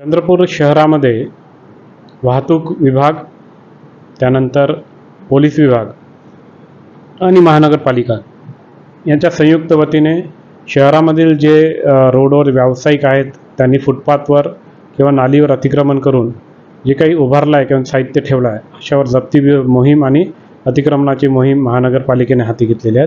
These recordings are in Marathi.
चंद्रपूर शहरामध्ये वाहतूक विभाग त्यानंतर पोलीस विभाग आणि महानगरपालिका. यांच्या संयुक्त वतीने शहरामधील जे रोडवर व्यावसायिक आहेत त्यांनी फुटपाथवर किंवा नालीवर अतिक्रमण करून जे काही उभारलं आहे किंवा साहित्य ठेवलं आहे अशावर जप्ती मोहीम आणि अतिक्रमणाची मोहीम महानगरपालिकेने हाती घेतलेली आहे.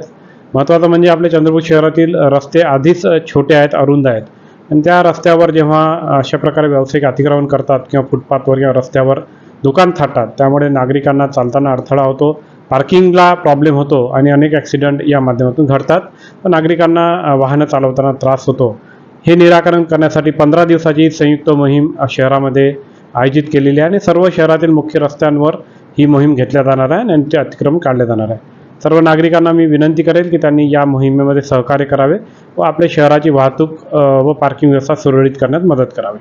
महत्त्वाचं म्हणजे आपल्या चंद्रपूर शहरातील रस्ते आधीच छोटे आहेत अरुंद आहेत. आणि त्या रस्त्यावर जेव्हा अशा प्रकारे व्यावसायिक अतिक्रमण करतात किंवा फुटपाथवर किंवा रस्त्यावर दुकान थाटतात त्यामुळे नागरिकांना चालताना अडथळा होतो पार्किंगला प्रॉब्लेम होतो आणि अनेक ॲक्सिडेंट या माध्यमातून घडतात. व नागरिकांना वाहनं चालवताना त्रास होतो. हे निराकरण करण्यासाठी पंधरा दिवसाची संयुक्त मोहीम शहरामध्ये आयोजित केलेली आहे आणि सर्व शहरातील मुख्य रस्त्यांवर ही मोहीम घेतल्या जाणार आहे आणि ते अतिक्रमण काढले जाणार आहे. सर्व नागरिकांना मी विनंती करेल की त्यांनी या मोहिमेमध्ये सहकार्य करावे व आपल्या शहराची वाहतूक व पार्किंग व्यवस्था सुरळीत करण्यात मदत करावी.